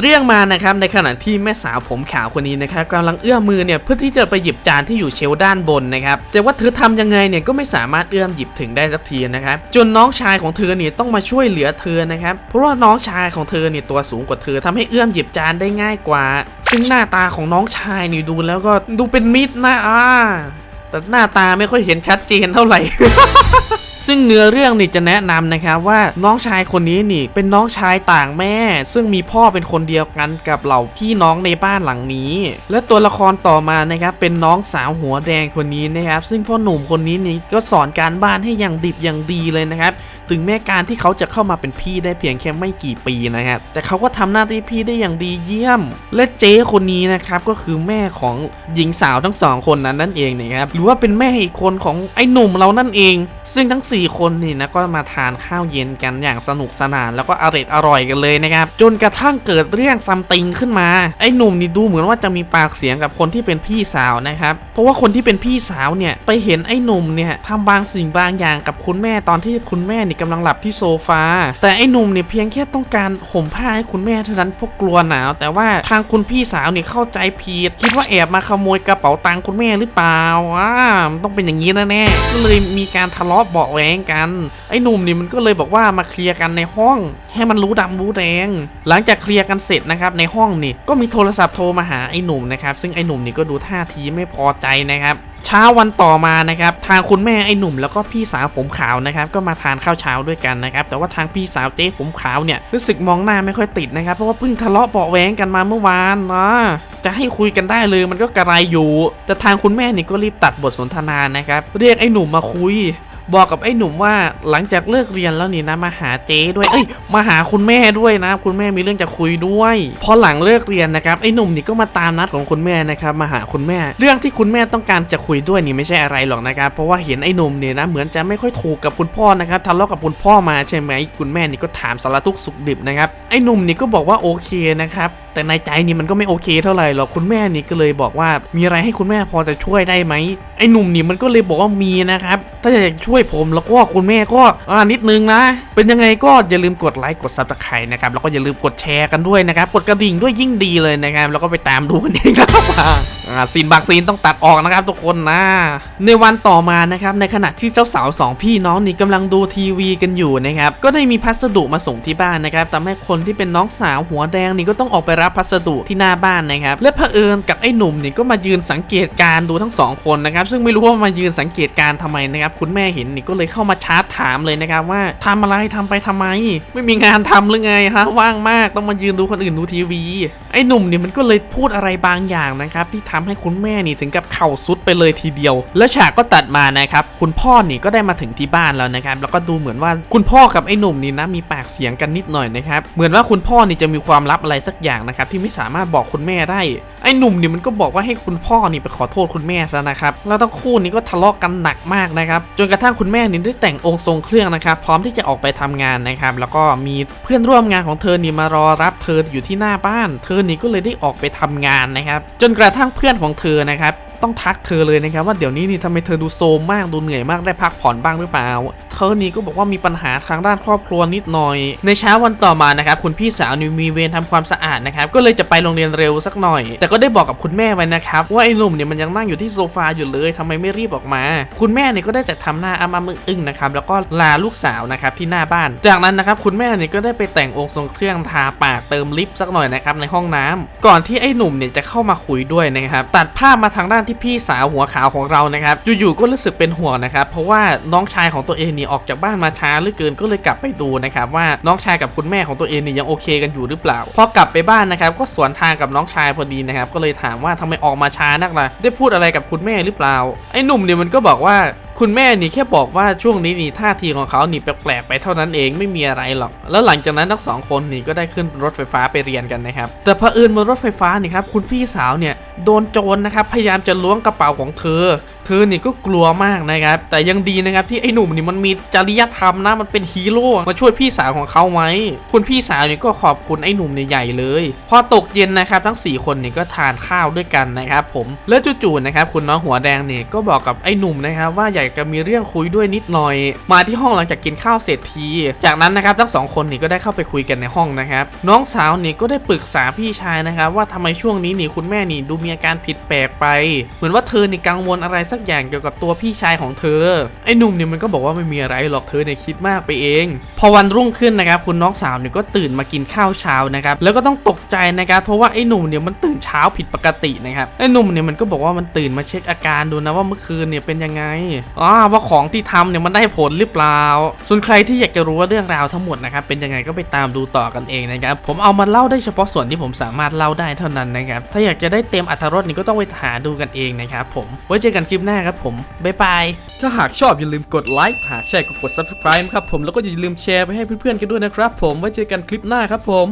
เรื่องมานะครับในขณะที่แม่สาวผมขาวคนนี้นะครับกำลังเอื้อมมือเนี่ยเพื่อที่จะไปหยิบจานที่อยู่เชลด้านบนนะครับแต่ว่าเธอทำยังไงเนี่ยก็ไม่สามารถเอื้อมหยิบถึงได้สักทีนะครับจนน้องชายของเธอเนี่ยต้องมาช่วยเหลือเธอนะครับเพราะว่าน้องชายของเธอเนี่ยตัวสูงกว่าเธอทำให้เอื้อมหยิบจานได้ง่ายกว่า ซึ่งหน้าตาของน้องชายนี่ดูแล้วก็ดูเป็นมิตรนะอ่าแต่หน้าตาไม่ค่อยเห็นชัดเจนเท่าไหร่ ซึ่งเนื้อเรื่องนี่จะแนะนำนะครับว่าน้องชายคนนี้นี่เป็นน้องชายต่างแม่ ซึ่งมีพ่อเป็นคนเดียวกันกับเหล่าพี่น้องในบ้านหลังนี้ และตัวละครต่อมานะครับเป็นน้องสาวหัวแดงคนนี้นะครับ ซึ่งพ่อหนุ่มคนนี้นี่ก็สอนการบ้านให้อย่างดิบอย่างดีเลยนะครับ ถึงแม้การที่เขาจะเข้ามาเป็นพี่ได้เพียงแค่ไม่กี่ปีนะครับแต่เขาก็ทำหน้าที่พี่ได้อย่างดีเยี่ยม และเจ๊คนนี้นะครับก็คือแม่ของหญิงสาวทั้งสองคนนั้นนั่นเองนะครับหรือว่าเป็นแม่อีกคนของไอ้หนุ่มเรานั่นเอง ซึ่งทั้ง 4 คนนี่นะก็มาทานข้าวเย็นกันอย่างสนุกสนาน แล้วก็อร่อยอร่อยกันเลยนะครับจนกระทั่งเกิดเรื่องซัมติงขึ้นมาไอ้หนุ่มนี่ดูเหมือนว่าจะมีปากเสียงกับคนที่เป็นพี่สาวนะครับเพราะว่าคนที่เป็นพี่สาวเนี่ยไปเห็นไอ้หนุ่มเนี่ยทำบางสิ่งบางอย่างกับคุณแม่ตอนที่คุณแม่นี่กำลังหลับที่โซฟา แต่ไอ้หนุ่มเนี่ยเพียงแค่ต้องการห่มผ้าให้คุณแม่เท่านั้นเพราะกลัวหนาว แต่ว่าทางคุณพี่สาวเนี่ยเข้าใจผิดคิดว่าแอบมาขโมยกระเป๋าตังค์คุณแม่หรือเปล่าอ่ามันต้องเป็นอย่างนี้แน่ๆก็เลยมีการทะเลาะเบาแวงกัน ไอ้หนุ่มนี่มันก็เลยบอกว่ามาเคลียร์กันในห้อง ให้มันรู้ดำรู้แดง หลังจากเคลียร์กันเสร็จนะครับในห้องนี่ก็มีโทรศัพท์โทรมาหาไอ้หนุ่มนะครับซึ่งไอ้หนุ่มนี่ก็ดูท่าทีไม่พอใจนะครับ เช้าวันต่อมานะครับทางคุณแม่ไอ้หนุ่มแล้วก็พี่สาวผมขาวนะครับก็มาทานข้าวเช้าด้วยกันนะครับแต่ว่าทางพี่สาวเจ๊ผมขาวเนี่ยรู้สึกมองหน้าไม่ค่อยติดนะครับเพราะว่าเพิ่งทะเลาะเบาะแว้งกันมาเมื่อวานนะจะให้คุยกันได้เลยมันก็กระไรอยู่ แต่ทางคุณแม่นี่ก็รีบตัดบทสนทนานะครับเรียกไอ้หนุ่มมาคุย บอกกับไอ้หนุ่มว่าหลังจากเลิกเรียนแล้วนี่นะมาหาเจ๊ด้วย เอ้ย มาหาคุณแม่ด้วยนะคุณแม่มีเรื่องจะคุยด้วย พอหลังเลิกเรียนนะครับไอ้หนุ่มนี่ก็มาตามนัดของคุณแม่นะครับมาหาคุณแม่ เรื่องที่คุณแม่ต้องการจะคุยด้วยนี่ไม่ใช่อะไรหรอกนะครับเพราะว่าเห็นไอ้หนุ่มเนี่ยนะเหมือนจะไม่ค่อยถูกกับคุณพ่อนะครับทะเลาะกับคุณพ่อมาใช่ไหมคุณแม่นี่ก็ถามสารทุกสุขดิบนะครับไอ้หนุ่มนี่ก็บอกว่าโอเคนะครับแต่ในใจนี่มันก็ไม่โอเคเท่าไหร่หรอกคุณแม่นี่ก็เลยบอกว่ามีอะไรให้คุณแม่พอจะช่วยได้ไหมไอ้หนุ่มนี่มันก็เลยบอกว่ามีนะครับ ถ้าอยากช่วยผมแล้วก็คุณแม่ก็อ่านิดนึงนะ เป็นยังไงก็อย่าลืมกดไลค์กดซับสไครต์นะครับแล้วก็อย่าลืมกดแชร์กันด้วยนะครับกดกระดิ่งด้วยยิ่งดีเลยนะครับแล้วก็ไปตามดูกันเองนะครับ ซีนบางซีนต้องตัดออกนะครับทุกคนนะ ในวันต่อมานะครับในขณะที่เจ้าสาวสองพี่น้องนี่กำลังดูทีวีกันอยู่นะครับก็ได้มีพัสดุมาส่งที่บ้านนะครับทำให้คนที่เป็นน้องสาวหัวแดงนี่ก็ต้องออกไปรับพัสดุที่หน้าบ้านนะครับและเผอิญกับไอ้หนุ่มนี่ก็มายืนสังเกตการ์ดูทั้งสองคนนะครับซึ่งไม่รู้ว่ามายืนสังเกตการณ์ทำไมนะครับคุณแม่เห็นนี่ก็เลยเข้ามาชาร์จถามเลยนะครับว่าทำอะไรทำไปทำไม ไม่มีงานทำหรือไงฮะว่างมากต้องมายืนดูคนอื่นดูทีวี ไอ้หนุ่มนี่มันก็เลยพูดอะไรบางอย่างนะครับที่ทำให้คุณแม่นี่ถึงกับเข่าสุดไปเลยทีเดียว แล้วฉากก็ตัดมานะครับคุณพ่อนี่ก็ได้มาถึงที่บ้านแล้วนะครับแล้วก็ดูเหมือนว่าคุณพ่อกับไอ้หนุ่มนี่นะมีปากเสียงกันนิดหน่อยนะครับเหมือนว่าคุณพ่อนี่จะมีความลับอะไรสักอย่างนะครับที่ไม่สามารถบอกคุณแม่ได้ ไอ้หนุ่มนี่มันก็บอกว่าให้คุณพ่อนี่ไปขอโทษคุณแม่ซะนะครับแล้วทั้งคู่นี่ก็ทะเลาะกันหนักมากนะครับจนกระทั่งคุณแม่นี่ได้แต่งองค์ทรงเครื่องนะครับพร้อมที่จะออกไปทำงานนะครับแล้วก็มีเพื่อนร่วมงานของเธอนี่มารอรับเธออยู่ที่หน้าบ้าน เธอนี่ก็เลยได้ออกไปทำงานนะครับจนกระทั่งเพื่อนอนของเธอนะครับต้องทักเธอเลยนะครับว่าเดี๋ยวนี้นี่ทำไมเธอดูโซมมากดูเหนื่อยมากได้พักผ่อนบ้างหรือเปล่า เธอนี่ก็บอกว่ามีปัญหาทางด้านครอบครัวนิดหน่อย ในเช้าวันต่อมานะครับคุณพี่สาวนี่มีเวรทำความสะอาดนะครับก็เลยจะไปโรงเรียนเร็วสักหน่อย แต่ก็ได้บอกกับคุณแม่ไว้นะครับว่าไอ้หนุ่มเนี่ยมันยังนั่งอยู่ที่โซฟาอยู่เลยทำไมไม่รีบออกมา คุณแม่เนี่ยก็ได้แต่ทำหน้าอ้ามึงอึ้งนะครับแล้วก็ลาลูกสาวนะครับที่หน้าบ้าน จากนั้นนะครับคุณแม่เนี่ยก็ได้ไปแต่งองค์ทรงเครื่องทาปากเติมลิปสักหน่อยนะครับในห้องน้ำก่อนที่ไอ้หนุ่มเนี่ยจะเข้ามาคุยด้วยนะครับตัดภาพมาทางด้านที่พี่สาวหัวขาวของเรานะครับอยู่ๆก็รู้สึกเป็นห่วงนะครับเพราะว่าน้องชายของตัวเองนี่ออกจากบ้านมาช้าหลือเกินก็เลยกลับไปดูนะครับว่าน้องชายกับคุณแม่ของตัวเองเนี่ยยังโอเคกันอยู่หรือเปล่าพอกลับไปบ้านนะครับก็สวนทางกับน้องชายพอดีนะครับก็เลยถามว่าทำไมออกมาช้านักล่ะได้พูดอะไรกับคุณแม่หรือเปล่า ไอ้หนุ่มเนี่ยมันก็บอกว่าคุณแม่นี่แค่บอกว่าช่วงนี้นี่ท่าทีของเขานี่แปลกๆไปเท่านั้นเองไม่มีอะไรหรอก แล้วหลังจากนั้นทั้งสองคนนี่ก็ได้ขึ้นรถไฟฟ้าไปเรียนกันนะครับแต่เผอิญบนรถไฟฟ้านี่ครับคุณพี่สาวเนี่ย โดนโจรนะครับพยายามจะล้วงกระเป๋าของเธอ เธอนี่ก็กลัวมากนะครับ แต่ยังดีนะครับที่ไอ้หนุ่มนี่มันมีจริยธรรมนะมันเป็นฮีโร่มาช่วยพี่สาวของเขาไว้ คุณพี่สาวนี่ก็ขอบคุณไอ้หนุ่มเนี่ใหญ่เลย พอตกเย็นนะครับทั้ง 4 คนนี่ก็ทานข้าวด้วยกันนะครับผมแล้วจู่ๆนะครับคุณน้องหัวแดงเนี่ยก็บอกกับไอ้หนุ่มนะครับว่าอยากจะมีเรื่องคุยด้วยนิดหน่อย มาที่ห้องหลังจากกินข้าวเสร็จที จากนั้นนะครับทั้งสองคนนี่ก็ได้เข้าไปคุยกันในห้องนะครับน้องสาวนี่ก็ได้ปรึกษาพี่ชายนะครับว่าทำไมช่วงนี้นี่คุณแม่นี่ดูมีอาการผิดแปลกไป เหมือนว่าเธอในกังวลอะไรสักอย่างเกี่ยวกับตัวพี่ชายของเธอ ไอ้หนุ่มเนี่ยมันก็บอกว่าไม่มีอะไรหรอกเธอเนี่ยคิดมากไปเอง พอวันรุ่งขึ้นนะครับคุณน้องสาวเนี่ยก็ตื่นมากินข้าวเช้านะครับแล้วก็ต้องตกใจนะครับเพราะว่าไอ้หนุ่มเนี่ยมันตื่นเช้าผิดปกตินะครับไอ้หนุ่มเนี่ยมันก็บอกว่ามันตื่นมาเช็คอาการดูนะว่าเมื่อคืนเนี่ยเป็นยังไงอ๋อว่าของที่ทำเนี่ยมันได้ผลหรือเปล่า ส่วนใครที่อยากจะรู้ว่าเรื่องราวทั้งหมดนะครับเป็นยังไงก็ไปตามดูต่อกันเองนะครับผมเอามาเล่าได้เฉพาะส่วนที่ผมสามารถเล่าได้เท่านั้นนะครับถ้าอยากจะได้เต็มอรรรสนี่ก็ต้องไปหาดูกันเองนะครับผม ไว้เจอกันคลิปหน้าครับผม บ๊ายบาย ถ้าหากชอบอย่าลืมกดไลค์ หากใช่ก็กด subscribe ครับผม แล้วก็อย่าลืมแชร์ไปให้เพื่อนๆกันด้วยนะครับผม ไว้เจอกันคลิปหน้าครับผม